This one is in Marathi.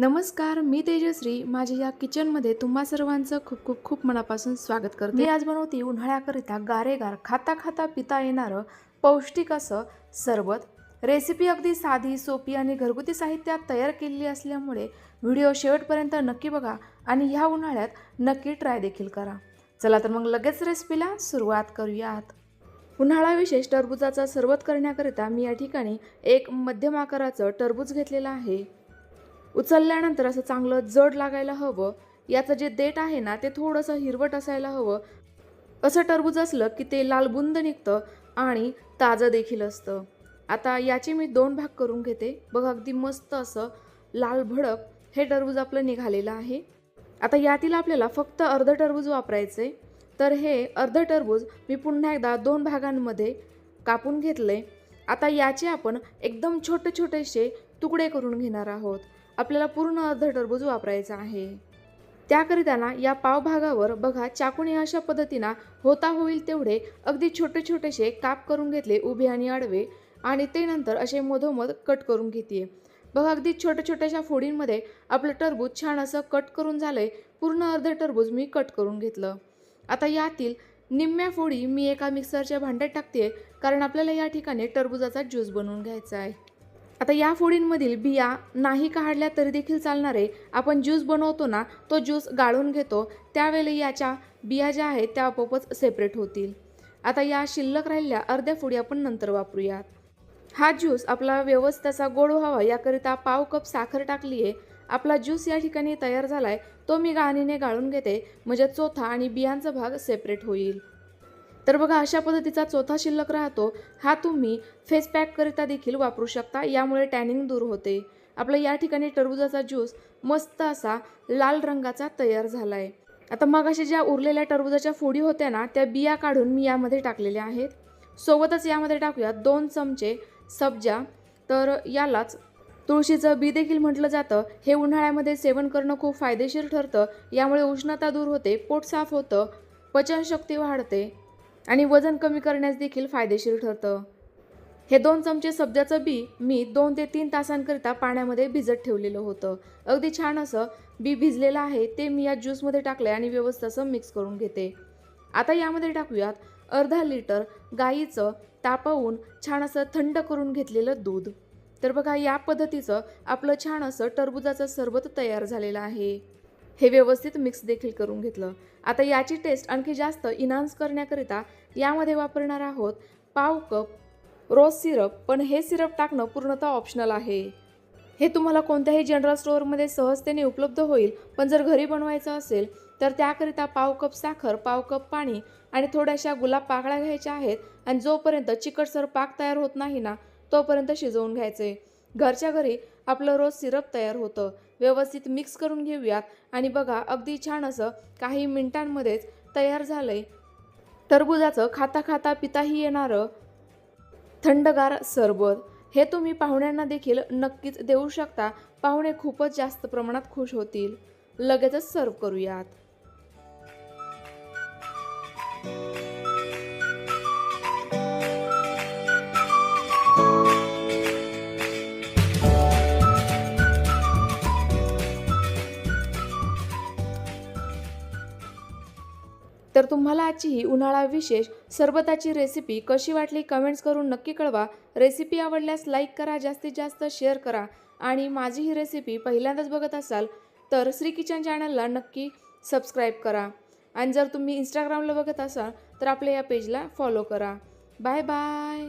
नमस्कार मी तेजश्री. माझ्या या किचनमध्ये तुम्हा सर्वांचं खूप खूप खूप मनापासून स्वागत करते. मी आज बनवते उन्हाळ्याकरिता गारेगार खाता खाता पिता येणारं पौष्टिक असं सरबत. रेसिपी अगदी साधी सोपी आणि घरगुती साहित्यात तयार केलेली असल्यामुळे व्हिडिओ शेवटपर्यंत नक्की बघा आणि ह्या उन्हाळ्यात नक्की ट्राय देखील करा. चला तर मग लगेच रेसिपीला सुरुवात करूयात. उन्हाळा विशेष टरबुजाचा सरबत करण्याकरिता मी या ठिकाणी एक मध्यम आकाराचं टरबूज घेतलेलं आहे. उचलल्यानंतर असं चांगलं जड लागायला हवं. याचं जे देठ आहे ना ते थोडंसं हिरवट असायला हवं. असं टरबूज असलं की ते लालबुंद निघतं आणि ताजं देखील असतं. आता याचे मी दोन भाग करून घेते. बघा अगदी मस्त असं लाल भडक हे टरबूज आपलं निघालेलं आहे. आता यातील आपल्याला फक्त अर्ध टरबूज वापरायचं. आहे तर हे अर्ध टरबूज मी पुन्हा एकदा दोन भागांमध्ये कापून घेतले. आता याचे आपण एकदम छोटे छोटेसे तुकडे करून घेणार आहोत. आपल्याला पूर्ण अर्ध टरबूज वापरायचा आहे. त्याकरिता ना या पावभागावर बघा चाकूने अशा पद्धतीनं होता होईल तेवढे अगदी छोटे छोटेसे काप करून घेतले उभे आणि आडवे आणि ते नंतर असे मधोमध कट करून घेते बघा अगदी छोट्या छोट्याशा फोडींमध्ये आपलं टरबूज छान असं कट करून झालंय. पूर्ण अर्ध टरबूज मी कट करून घेतलं. आता यातील निम्म्या फोडी मी एका मिक्सरच्या भांड्यात टाकते कारण आपल्याला या ठिकाणी टरबूजाचा ज्यूस बनवून घ्यायचा आहे. आता या फोडींमधील बिया नाही काढल्या तरी देखील चालणारे आपण ज्यूस बनवतो ना तो ज्यूस गाळून घेतो त्यावेळी याच्या बिया ज्या आहेत त्या आपोआपच सेपरेट होतील. आता या शिल्लक राहिलेल्या अर्ध्या फोडी आपण नंतर वापरूयात. हा ज्यूस आपला व्यवस्थेचा गोड व्हावा याकरिता पाव कप साखर टाकली आहे आपला ज्यूस या ठिकाणी तयार झाला आहे तो मी गाळणीने गाळून घेते. म्हणजे चोथा आणि बियांचा भाग सेपरेट होईल. तर बघा अशा पद्धतीचा चौथा शिल्लक राहतो. हा तुम्ही फेस पॅककरिता देखील वापरू शकता. यामुळे टॅनिंग दूर होते. आपला या ठिकाणी टरबुजाचा ज्यूस मस्त असा लाल रंगाचा तयार झाला आहे आता मग अशा ज्या उरलेल्या टरबुजाच्या फोडी होत्या ना त्या बिया काढून मी यामध्ये टाकलेल्या आहेत. सोबतच यामध्ये टाकूयात दोन चमचे सब्जा. तर यालाच तुळशीचं बी देखील म्हटलं जातं. हे उन्हाळ्यामध्ये सेवन करणं खूप फायदेशीर ठरतं. यामुळे उष्णता दूर होते पोट साफ होतं पचनशक्ती वाढते. आणि वजन कमी करण्यास देखील फायदेशीर ठरतं. हे दोन चमचे सब्जाचं बी मी दोन ते तीन तासांकरिता पाण्यामध्ये भिजत ठेवलेलं होतं. अगदी छान असं बी भिजलेलं आहे ते मी या ज्यूसमध्ये टाकलं आणि व्यवस्थित असं मिक्स करून घेते. आता यामध्ये टाकूयात अर्धा लिटर गाईचं तापवून छान असं थंड करून घेतलेलं दूध. तर बघा या पद्धतीचं आपलं छान असं टरबुजाचं सरबत तयार झालेलं आहे. हे व्यवस्थित मिक्स देखील करून घेतलं. आता याची टेस्ट आणखी जास्त इन्हान्स करण्याकरिता यामध्ये वापरणार आहोत पाव कप रोज सिरप पण हे सिरप टाकणं पूर्णतः ऑप्शनल आहे. हे तुम्हाला कोणत्याही जनरल स्टोअरमध्ये सहजतेने उपलब्ध होईल. पण जर घरी बनवायचं असेल तर त्याकरिता पाव कप साखर पाव कप पाणी आणि थोड्याशा गुलाब पाकळ्या घ्यायच्या आहेत आणि जोपर्यंत चिकटसर पाक तयार होत नाही ना तोपर्यंत शिजवून घ्यायचे. घरच्या घरी आपलं रोज सिरप तयार होतं. व्यवस्थित मिक्स करून घेऊयात. आणि बघा अगदी छान असं काही मिनिटांमध्येच तयार झालं आहे टरबुजाचं खाता खाता पिताही येणारं थंडगार सरबत. हे तुम्ही पाहुण्यांना देखील नक्कीच देऊ शकता. पाहुणे खूपच जास्त प्रमाणात खुश होतील. लगेचच सर्व करूयात. तर तुम्हाला आजची ही उन्हाळा विशेष सरबताची रेसिपी कशी वाटली कमेंट्स करून नक्की कळवा. रेसिपी आवडल्यास लाईक करा जास्तीत जास्त शेअर करा आणि माझी ही रेसिपी पहिल्यांदाच बघत असाल तर श्री किचन चॅनलला नक्की सबस्क्राईब करा. आणि जर तुम्ही इंस्टाग्रामला बघत असाल तर आपल्या या पेजला फॉलो करा. Bye bye